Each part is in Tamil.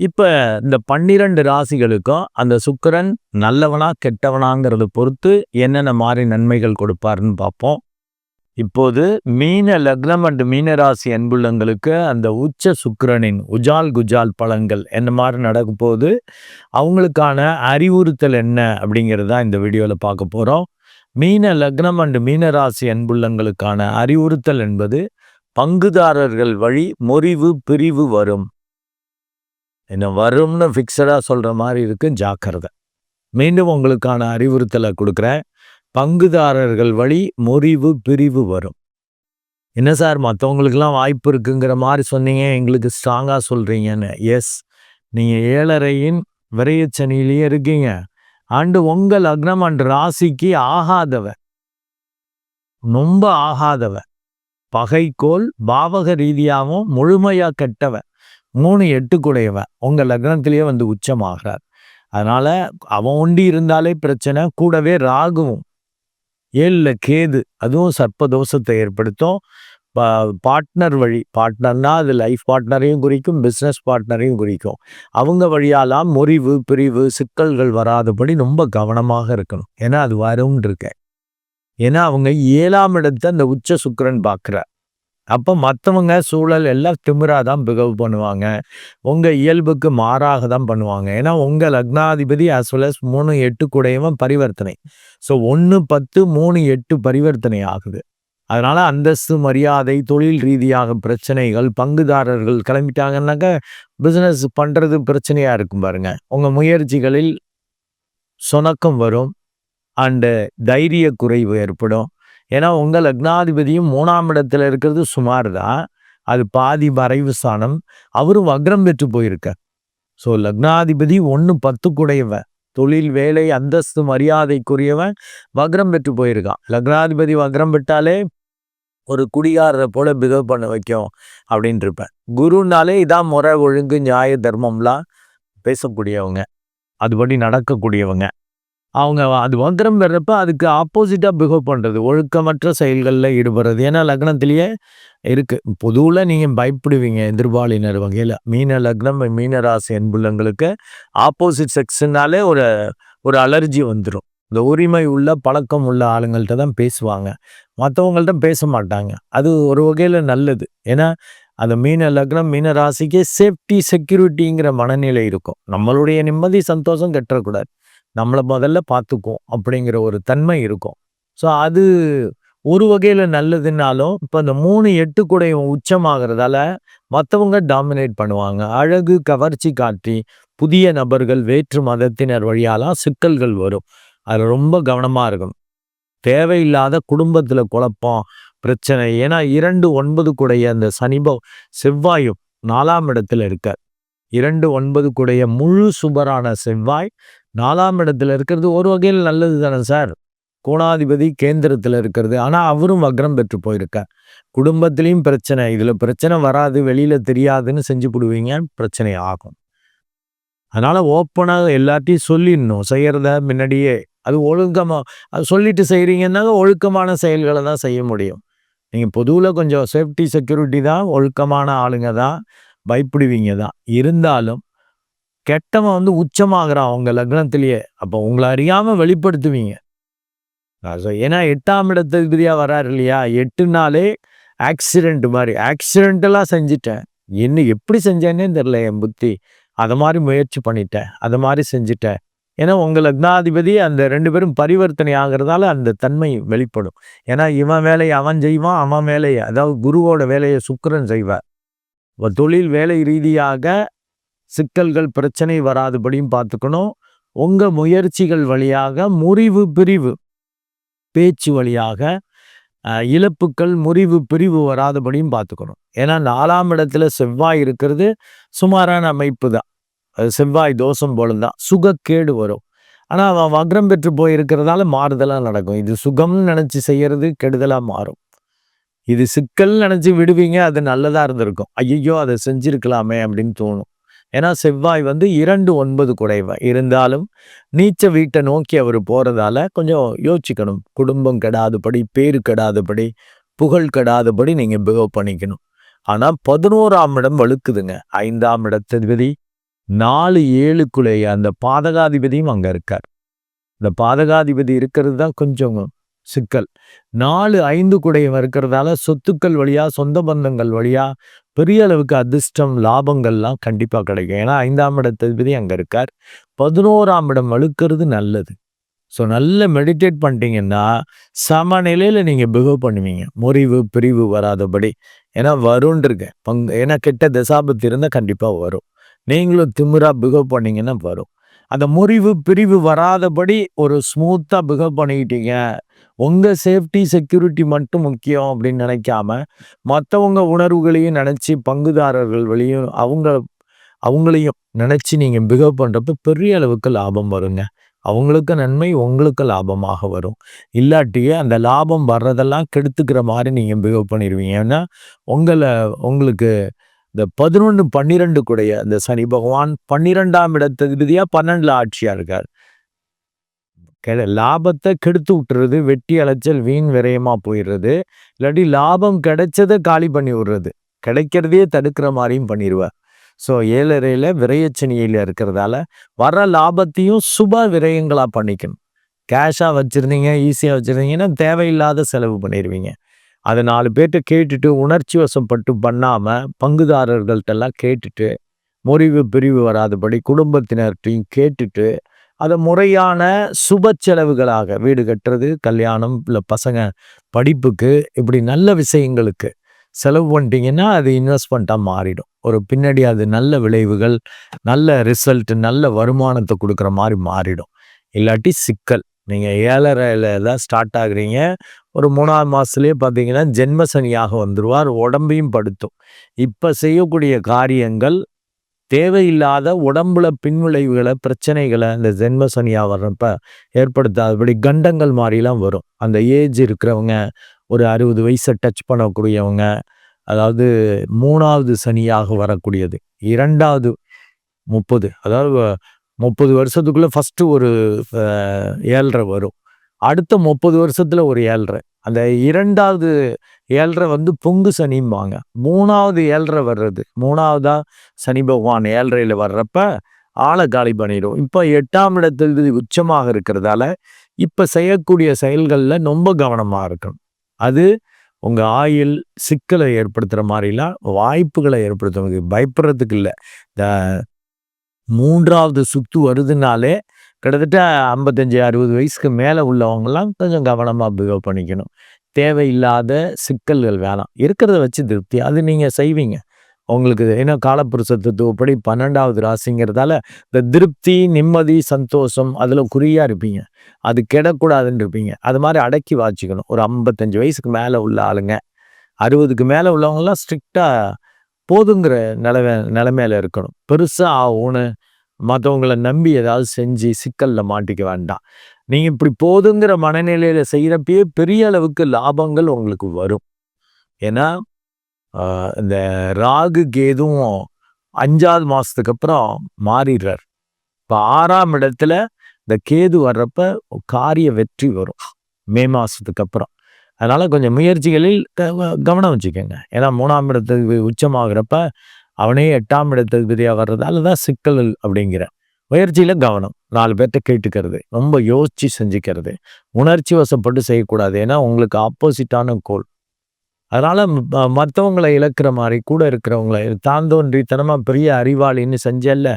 இப்போ இந்த பன்னிரண்டு ராசிகளுக்கும் அந்த சுக்கரன் நல்லவனா கெட்டவனாங்கிறத பொறுத்து என்னென்ன மாதிரி நன்மைகள் கொடுப்பாருன்னு பார்ப்போம். இப்போது மீன லக்னம் அண்ட் மீனராசி அன்புள்ளங்களுக்கு அந்த உச்ச சுக்கரனின் உஜால் குஜால் பலன்கள் என்ன மாதிரி நடக்கும் போது அவங்களுக்கான அறிவுறுத்தல் என்ன அப்படிங்கிறது தான் இந்த வீடியோவில் பார்க்க போகிறோம் மீன லக்னம் அண்டு மீனராசி அன்புள்ளங்களுக்கான அறிவுறுத்தல் என்பது பங்குதாரர்கள் வழி முறிவு பிரிவு வரும். என்ன வரும்னு ஃபிக்ஸடாக சொல்கிற மாதிரி இருக்கு ஜாக்கிரதை. மீண்டும் உங்களுக்கான அறிவுறுத்தலை கொடுக்குறேன். பங்குதாரர்கள் வழி முறிவு பிரிவு வரும். என்ன சார் மற்றவங்களுக்கெல்லாம் வாய்ப்பு இருக்குங்கிற மாதிரி சொன்னீங்க எங்களுக்கு ஸ்ட்ராங்காக சொல்கிறீங்கன்னு எஸ் நீங்கள் ஏழரையின் விரையச்சனிலேயே இருக்கீங்க. அண்டு உங்கள் லக்னம் அண்டு ராசிக்கு ஆகாதவ. ரொம்ப ஆகாதவ. பகைக்கோள் பாவக ரீதியாகவும் முழுமையாக கெட்டவன் மூணு எட்டுக்குடையவன். உங்கள் லக்னத்திலேயே வந்து உச்சமாகிறார். அதனால் அவன் ஒண்டி இருந்தாலே பிரச்சனை. கூடவே ராகுவும். ஏழில் கேது. அதுவும் சர்ப்ப தோஷத்தை ஏற்படுத்தும் பார்ட்னர் வழி. பார்ட்னர்னா அது லைஃப் பார்ட்னரையும் குறிக்கும் பிஸ்னஸ் பார்ட்னரையும் குறிக்கும். அவங்க வழியாலாம் முறிவு பிரிவு சிக்கல்கள் வராதபடி ரொம்ப கவனமாக இருக்கணும். ஏன்னா அது வரும்னு இருக்கேன். ஏன்னா அவங்க ஏழாம் இடத்தை அந்த உச்ச சுக்கரன் பார்க்குறார். அப்போ மற்றவங்க சூழல் எல்லாம் திமிராக தான் பிகவ் பண்ணுவாங்க. உங்கள் இயல்புக்கு மாறாக தான் பண்ணுவாங்க. ஏன்னா உங்கள் லக்னாதிபதி அஸ் வெல் அஸ் மூணு எட்டு கூடையவன் பரிவர்த்தனை. ஸோ ஒன்று பத்து மூணு எட்டு பரிவர்த்தனை ஆகுது. அதனால் அந்தஸ்து மரியாதை தொழில் ரீதியாக பிரச்சனைகள் பங்குதாரர்கள் கிளம்பிட்டாங்கன்னாக்க பிஸ்னஸ் பண்ணுறது பிரச்சனையாக இருக்கும் பாருங்கள் உங்கள் முயற்சிகளில் சுணக்கம் வரும். அண்டு தைரிய குறைவு ஏற்படும். ஏன்னா உங்கள் லக்னாதிபதியும் மூணாம் இடத்துல இருக்கிறது சுமார் தான் அது பாதி மறைவு ஸ்தானம். அவரும் வக்ரம் பெற்று போயிருக்க ஸோ லக்னாதிபதி ஒன்று பத்துக்குடையவன். தொழில் வேலை அந்தஸ்து மரியாதைக்குரியவன் வக்ரம் பெற்று போயிருக்கான். லக்னாதிபதி வக்ரம் பெற்றாலே ஒரு குடிகாரரை போல பிகவ் பண்ண வைக்கும் அப்படின்ட்டு இருப்பேன் குருனாலே இதான் முறை ஒழுங்கு நியாய தர்மம்லாம் பேசக்கூடியவங்க. அதுபடி நடக்கக்கூடியவங்க. அவங்க அது வக்ரம் வர்றப்ப அதுக்கு ஆப்போசிட்டாக பிஹேவ் பண்ணுறது ஒழுக்கமற்ற செயல்களில் ஈடுபடுறது. ஏன்னா லக்னத்திலேயே இருக்குது பொதுவில் நீங்கள் பயப்படுவீங்க எதிர்பாலினர் வகையில் மீன லக்னம், மீன ராசி அன்புள்ளங்களுக்கு ஆப்போசிட் செக்ஸ்னாலே ஒரு ஒரு அலர்ஜி வந்துடும் இந்த உரிமை உள்ள, பழக்கம் உள்ள ஆளுங்கள்ட்ட தான் பேசுவாங்க. மற்றவங்கள்ட்ட பேச மாட்டாங்க. அது ஒரு வகையில் நல்லது. ஏன்னா அந்த மீன லக்னம், மீன ராசிக்கே சேஃப்டி, செக்யூரிட்டிங்கிற மனநிலை இருக்கும். நம்மளுடைய நிம்மதி, சந்தோஷம் கெட்டுறக்கூடாது. நம்மளை முதல்ல பார்த்துக்கும் அப்படிங்கிற ஒரு தன்மை இருக்கும். ஸோ அது ஒரு வகையில் நல்லதுன்னாலும், இப்போ இந்த மூணு எட்டு கூடையும் உச்சமாகிறதால மற்றவங்க டாமினேட் பண்ணுவாங்க. அழகு, கவர்ச்சி காட்டி, புதிய நபர்கள், வேற்று மதத்தினர் வழியாலாம் சிக்கல்கள் வரும். அதில் ரொம்ப கவனமாக இருக்கும் தேவையில்லாத குடும்பத்தில் குழப்பம், பிரச்சனை. ஏன்னா 2, 9 கூடைய அந்த சனி செவ்வாயும் நாலாம் இடத்துல இருக்கார். 2, 9 கூடைய முழு சுபரான செவ்வாய் நாலாம் இடத்துல இருக்கிறது ஒரு வகையில் நல்லது தானே சார். கோணாதிபதி கேந்திரத்தில் இருக்கிறது. ஆனால் அவரும் வக்ரம் பெற்று போயிருக்கார். குடும்பத்திலையும் பிரச்சனை. இதில் பிரச்சனை வராது, வெளியில் தெரியாதுன்னு செஞ்சு போடுவீங்க பிரச்சனை ஆகும். அதனால் ஓப்பனாக எல்லாத்தையும் சொல்லிடணும். செய்கிறத முன்னாடியே. அது ஒழுக்கமாக அது சொல்லிட்டு செய்கிறீங்கன்னா ஒழுக்கமான செயல்களை தான் செய்ய முடியும். நீங்கள் பொதுவில் கொஞ்சம் சேஃப்டி, செக்யூரிட்டி தான். ஒழுக்கமான ஆளுங்க தான். பயப்படுவீங்க தான். இருந்தாலும் கெட்டவன் வந்து உச்சமாகறான் அவங்க லக்னத்திலேயே. அப்போ உங்களை அறியாமல் வெளிப்படுத்துவீங்க. ஏன்னா 8ஆம் இடத்ததிபதியா வராரு இல்லையா? 8னாலே ஆக்சிடென்ட் மாரி. ஆக்சிடென்டலா செஞ்சுட்டேன். என்ன எப்படி செஞ்சேன்னே தெரில என் புத்தி. அதை மாதிரி முயற்சி பண்ணிட்டேன். அதை மாதிரி செஞ்சுட்டேன். ஏன்னா உங்கள் லக்னாதிபதி அந்த ரெண்டு பேரும் பரிவர்த்தனை ஆகிறதால அந்த தன்மை வெளிப்படும். ஏன்னா இவன் வேலையை அவன் செய்வான். அவன் வேலையை அதாவது குருவோட வேலையை சுக்கிரன் செய்வார். தொழில் வேலை ரீதியாக சிக்கல்கள், பிரச்சனை வராதபடியும் பார்த்துக்கணும். உங்கள் முயற்சிகள் வழியாக முறிவு, பிரிவு பேச்சு வழியாக இழப்புக்கள், முறிவு, பிரிவு வராதபடியும் பார்த்துக்கணும். ஏன்னா நாலாம் இடத்துல செவ்வாய் இருக்கிறது சுமாரான அமைப்பு தான். அது செவ்வாய் தோஷம் போல தான். சுகக்கேடு வரும். ஆனால் அவன் வக்ரம் பெற்று போயிருக்கிறதால மாறுதலாக நடக்கும். இது சுகம்னு நினச்சி செய்கிறது கெடுதலாக மாறும். இது சிக்கல் நினச்சி விடுவீங்க. அது நல்லதாக இருந்திருக்கும். ஐயோ அதை செஞ்சுருக்கலாமே அப்படின்னு தோணும். ஏன்னா செவ்வாய் வந்து 2, 9 கூடையவன். இருந்தாலும் நீச்ச வீட்டை நோக்கி அவர் போறதால கொஞ்சம் யோசிக்கணும் குடும்பம் கெடாதபடி, பேரு கெடாதபடி, புகழ் கெடாதபடி நீங்க பிஹேவ் பண்ணிக்கணும். ஆனா 11ஆம் இடம் வலுக்குதுங்க. ஐந்தாம் இடத்ததிபதி 4, 7க்குள்ளேய அந்த பாதகாதிபதியும் அங்க இருக்கார். இந்த பாதகாதிபதி இருக்கிறது தான் கொஞ்சம் சிக்கல். நாலு ஐந்து குடையும் இருக்கிறதால சொத்துக்கள் வழியா, சொந்த பந்தங்கள் வழியா பெரிய அளவுக்கு அதிர்ஷ்டம், லாபங்கள்லாம் கண்டிப்பாக கிடைக்கும். ஏன்னா 5ஆம் இடத்ததிபதி அங்கே இருக்கார். 11ஆம் இடம் வழுக்கிறது நல்லது. ஸோ நல்லா மெடிடேட் பண்ணிட்டீங்கன்னா, சமநிலையில் நீங்கள் பிஹேவ் பண்ணுவீங்க. முறிவு, பிரிவு வராதபடி. ஏன்னா வரும்ன்ருக்கு. பங் ஏன்னா கெட்ட தசாபத்து இருந்தால் கண்டிப்பாக வரும். நீங்களும் திமுறாக பிஹேவ் பண்ணிங்கன்னா வரும். அந்த முறிவு, பிரிவு வராதபடி ஒரு ஸ்மூத்தாக பிஹேவ் பண்ணிக்கிட்டீங்க. உங்கள் சேஃப்டி, செக்யூரிட்டி மட்டும் முக்கியம் அப்படின்னு நினைக்காம மற்றவங்க உணர்வுகளையும் நினச்சி பங்குதாரர்கள் வழியும் அவங்க அவங்களையும் நினச்சி நீங்கள் பிஹேவ் பண்ணுறப்ப பெரிய அளவுக்கு லாபம் வருங்க. அவங்களுக்கு நன்மை, உங்களுக்கு லாபமாக வரும். இல்லாட்டியே அந்த லாபம் வர்றதெல்லாம் கெடுத்துக்கிற மாதிரி நீங்கள் பிஹேவ் பண்ணிடுவீங்க ஏன்னா உங்களை உங்களுக்கு இந்த 11, 12 கூடைய அந்த சனி பகவான் பன்னிரெண்டாம் இடத்ததிபதியாக பன்னெண்டில் ஆட்சியாக இருக்கார். கெ லாபத்தை கெடுத்து விட்டுறது. வெட்டி அலைச்சல், வீண் விரயமாக போயிடுறது இல்லாட்டி லாபம் கிடைச்சதை காலி பண்ணி விடுறது. கிடைக்கிறதையே தடுக்கிற மாதிரியும் பண்ணிருவார். ஸோ ஏழறையில் விரயச்சனியில் இருக்கிறதால, வர லாபத்தையும் சுப விரயங்களாக பண்ணிக்கணும். கேஷாக வச்சுருந்தீங்க ஈஸியாக வச்சுருந்தீங்கன்னா தேவையில்லாத செலவு பண்ணிடுவீங்க அதை நாலு பேர்ட்ட கேட்டுட்டு, உணர்ச்சி வசப்பட்டு பண்ணாமல் பங்குதாரர்கள்ட்டெல்லாம் கேட்டுட்டு, முறிவு, பிரிவு வராதபடி குடும்பத்தினர்கிட்டையும் கேட்டுட்டு, அதை முறையான சுப செலவுகளாக வீடு கட்டுறது, கல்யாணம், இல்லை பசங்க படிப்புக்கு, இப்படி நல்ல விஷயங்களுக்கு செலவு பண்ணிட்டீங்கன்னா, அது இன்வெஸ்ட்மெண்ட்டாக மாறிடும். ஒரு பின்னாடி அது நல்ல விளைவுகள், நல்ல ரிசல்ட், நல்ல வருமானத்தை கொடுக்குற மாதிரி மாறிடும். இல்லாட்டி சிக்கல். நீங்கள் ஏழரையில் தான் ஸ்டார்ட் ஆகுறீங்க. ஒரு மூணாவது மாதத்துலேயே பார்த்தீங்கன்னா, ஜென்ம சனியாக உடம்பையும் படுத்தும். இப்போ செய்யக்கூடிய காரியங்கள் தேவையில்லாத உடம்புல பின்விளைவுகளை பிரச்சனைகளை இந்த ஜென்ம சனியா வர்றப்ப ஏற்படுத்தாதபடி கண்டங்கள் மாதிரிலாம் வரும். அந்த ஏஜ் இருக்கிறவங்க, ஒரு அறுபது வயசை டச் பண்ணக்கூடியவங்க, அதாவது மூணாவது சனியாக வரக்கூடியது. 2வது 30 அதாவது முப்பது வருஷத்துக்குள்ளே ஃபஸ்ட்டு ஒரு ஏழ்ரை வரும். அடுத்த முப்பது வருஷத்தில் ஒரு ஏழ்ரை. அந்த இரண்டாவது ஏழ்ரை வந்து பொங்கு சனிம்பாங்க. மூணாவது ஏழ்ரை வர்றது. மூணாவதாக சனி பகவான் ஏழ்ரையில் வர்றப்ப ஆளை காலி பண்ணிடும் இப்போ எட்டாம் இடத்தில் உச்சமாக இருக்கிறதால இப்போ செய்யக்கூடிய செயல்களில் ரொம்ப கவனமாக இருக்கணும். அது உங்கள் ஆயில் சிக்கலை ஏற்படுத்துகிற மாதிரிலாம் வாய்ப்புகளை ஏற்படுத்தும். பயப்படுறதுக்கு இல்லை. இந்த மூன்றாவது சுத்து வருதுனாலே கிட்டத்தட்ட ஐம்பத்தஞ்சு அறுபது வயசுக்கு மேலே உள்ளவங்கெல்லாம் கொஞ்சம் கவனமாக பிஹேவ் பண்ணிக்கணும். தேவையில்லாத சிக்கல்கள் வேணாம். இருக்கிறத வச்சு திருப்தி. அது நீங்கள் செய்வீங்க. உங்களுக்கு ஏன்னா காலப்புருஷத்துவப்படி பன்னெண்டாவது ராசிங்கிறதால இந்த திருப்தி நிம்மதி சந்தோஷம் அதில் குறியாக இருப்பீங்க. அது கெடக்கூடாதுன்னு இருப்பீங்க. அது மாதிரி அடக்கி வாச்சிக்கணும். ஒரு ஐம்பத்தஞ்சு வயசுக்கு மேலே உள்ள ஆளுங்க அறுபதுக்கு மேலே உள்ளவங்களாம் ஸ்ட்ரிக்டாக போதுங்கிற நிலவை நிலைமையில இருக்கணும். பெருசாக ஆகும்னு மற்றவங்களை நம்பி ஏதாவது செஞ்சு சிக்கலில் மாட்டிக்க வேண்டாம். நீங்கள் இப்படி போதுங்கிற மனநிலையில் செய்கிறப்பயே பெரிய அளவுக்கு லாபங்கள் உங்களுக்கு வரும். ஏன்னா இந்த ராகு கேதுவும் அஞ்சாவது மாதத்துக்கு அப்புறம் மாறிடுறார். இப்போ ஆறாம் இடத்துல இந்த கேது வர்றப்ப காரிய வெற்றி வரும். மே மாதத்துக்கு அப்புறம். அதனால் கொஞ்சம் முயற்சிகளில் கவனம் வச்சுக்கோங்க. ஏன்னா மூணாம் இடத்துக்கு உச்சமாகிறப்ப அவனே எட்டாம் இடத்துக்கு வர்றதால தான் சிக்கல் அப்படிங்கிற. முயற்சியில் கவனம். நாலு பேர்த்த கேட்டுக்கிறது. ரொம்ப யோசித்து செஞ்சுக்கிறது. உணர்ச்சி வசப்பட்டு செய்யக்கூடாது. ஏன்னா உங்களுக்கு ஆப்போசிட்டான கோல் அதனால் மற்றவங்களை இழக்கிற மாதிரி கூட இருக்கிறவங்கள தாந்தோன்றித்தனமாக பெரிய அறிவாளின்னு செஞ்சல்ல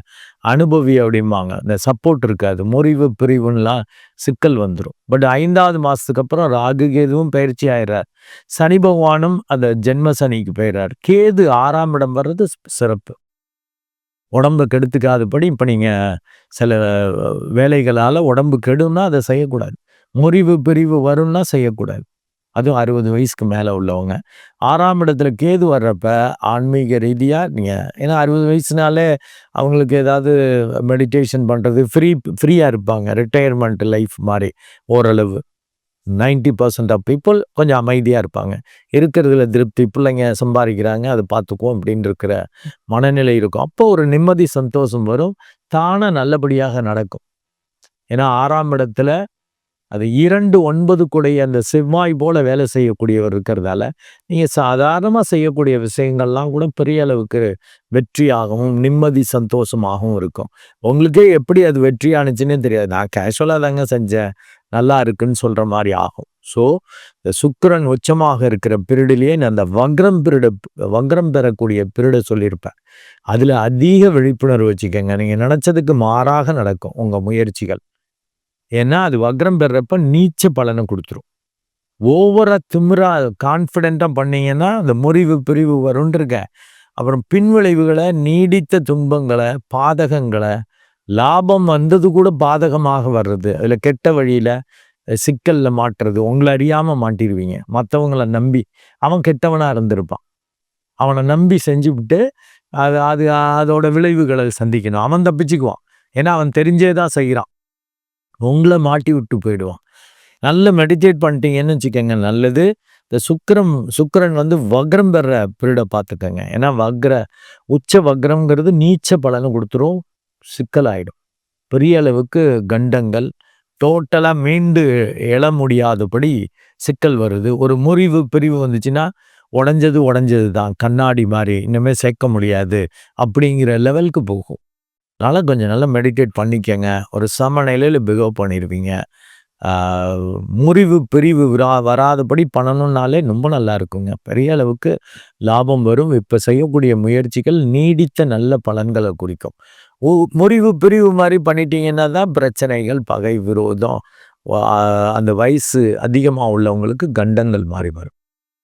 அனுபவி அப்படிம்பாங்க. இந்த சப்போர்ட் இருக்காது. முறிவு பிரிவுன்னெலாம் சிக்கல் வந்துடும் பட் ஐந்தாவது மாதத்துக்கு அப்புறம் ராகு கேதுவும் பயிற்சி ஆயிடுறார் சனி பகவானும் அந்த ஜென்ம சனிக்கு போயிடுறார் கேது ஆறாம் இடம் வர்றது சிறப்பு. உடம்பு கெடுத்துக்காதபடி இப்போ நீங்கள் சில வேலைகளால் உடம்பு கெடும்னா அதை செய்யக்கூடாது. முறிவு பிரிவு வரும்னா செய்யக்கூடாது. அதுவும் அறுபது வயசுக்கு மேலே உள்ளவங்க. ஆறாம் இடத்துல கேது வர்றப்ப ஆன்மீக ரீதியாக நீங்கள் ஏன்னா அறுபது வயசுனாலே அவங்களுக்கு ஏதாவது மெடிடேஷன் பண்ணுறது ஃப்ரீ ஃப்ரீயாக இருப்பாங்க. ரிட்டையர்மெண்ட் லைஃப் மாதிரி ஓரளவு. நைன்டி பர்சன்ட் ஆஃப் பீப்புள் கொஞ்சம் அமைதியாக இருப்பாங்க. இருக்கிறதுல திருப்தி பிள்ளைங்க சம்பாதிக்கிறாங்க அதை பார்த்துக்குவோம் அப்படின்னு இருக்கிற மனநிலை இருக்கும். அப்போ ஒரு நிம்மதி சந்தோஷம் வரும். தானாக நல்லபடியாக நடக்கும். ஏன்னா ஆறாம் இடத்துல அது இரண்டு ஒன்பது கூடைய அந்த செவ்வாய் போல வேலை செய்யக்கூடியவர் இருக்கிறதால நீங்கள் சாதாரணமாக செய்யக்கூடிய விஷயங்கள்லாம் கூட பெரிய அளவுக்கு வெற்றியாகவும் நிம்மதி சந்தோஷமாகவும் இருக்கும். உங்களுக்கே எப்படி அது வெற்றி தெரியாது. நான் கேஷுவலாக தாங்க செஞ்சேன். நல்லா இருக்குன்னு சொல்கிற மாதிரி ஆகும். ஸோ இந்த சுக்கரன் உச்சமாக இருக்கிற பிரிடிலேயே நான் அந்த வக்ரம் பிரிட வக்ரம் பெறக்கூடிய பிரிடை சொல்லியிருப்பேன். அதில் அதிக விழிப்புணர்வு வச்சுக்கோங்க. நீங்கள் நினச்சதுக்கு மாறாக நடக்கும் உங்கள் முயற்சிகள். ஏன்னா அது வக்ரம் பெறப்ப நீச்ச பலனை கொடுத்துரும். ஓவராக திமிரா கான்ஃபிடென்ட்டாக பண்ணீங்கன்னா அந்த முறிவு பிரிவு வரும்ன்றிருக்க. அப்புறம் பின்விளைவுகளை நீடித்த துன்பங்களை பாதகங்களை லாபம் வந்தது கூட பாதகமாக வர்றது. அதில் கெட்ட வழியில் சிக்கலில் மாட்டுறது. உங்களை அறியாமல் மாட்டிடுவீங்க மற்றவங்கள நம்பி. அவன் கெட்டவனாக இருந்திருப்பான். அவனை நம்பி செஞ்சு விட்டு அது அது அதோட விளைவுகளை சந்திக்கணும். அவன் தப்பிச்சுக்குவான். ஏன்னா அவன் தெரிஞ்சே தான் செய்கிறான் உங்களை மாட்டி விட்டு போயிடுவான். நல்ல மெடிடேட் பண்ணிட்டீங்கன்னு வச்சுக்கோங்க நல்லது. இந்த சுக்கரம் சுக்கரன் வந்து வக்ரம் பெற பீரியடை பார்த்துக்கோங்க. ஏன்னா வக்ர உச்ச வக்ரம்ங்கிறது நீச்ச பலனை கொடுத்துரும் சிக்கலாயிடும். பெரிய அளவுக்கு கண்டங்கள் டோட்டலாக மீண்டு எழ முடியாதபடி சிக்கல் வருது. ஒரு முறிவு பிரிவு வந்துச்சுன்னா உடஞ்சது உடஞ்சது தான் கண்ணாடி மாதிரி இன்னுமே சேர்க்க முடியாது. அப்படிங்கிற லெவலுக்கு போகும். அதனால் கொஞ்சம் நல்லா மெடிடேட் பண்ணிக்கங்க. ஒரு சமநிலையில் பிஹேவ் பண்ணிடுவீங்க முறிவு பிரிவு விரா வராதபடி பண்ணணும்னாலே ரொம்ப நல்லா இருக்குங்க. பெரிய அளவுக்கு லாபம் வரும். இப்போ செய்யக்கூடிய முயற்சிகள் நீடித்த நல்ல பலன்களை குறிக்கும். முறிவு பிரிவு மாதிரி பண்ணிட்டீங்கன்னா தான் பிரச்சனைகள் பகை விரோதம் அந்த வயசு அதிகமாக உள்ளவங்களுக்கு கண்டங்கள் மாறி வரும்.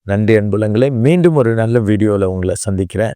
நன்றி அன்புலங்களை மீண்டும் ஒரு நல்ல வீடியோவில் உங்களை சந்திக்கிறேன்.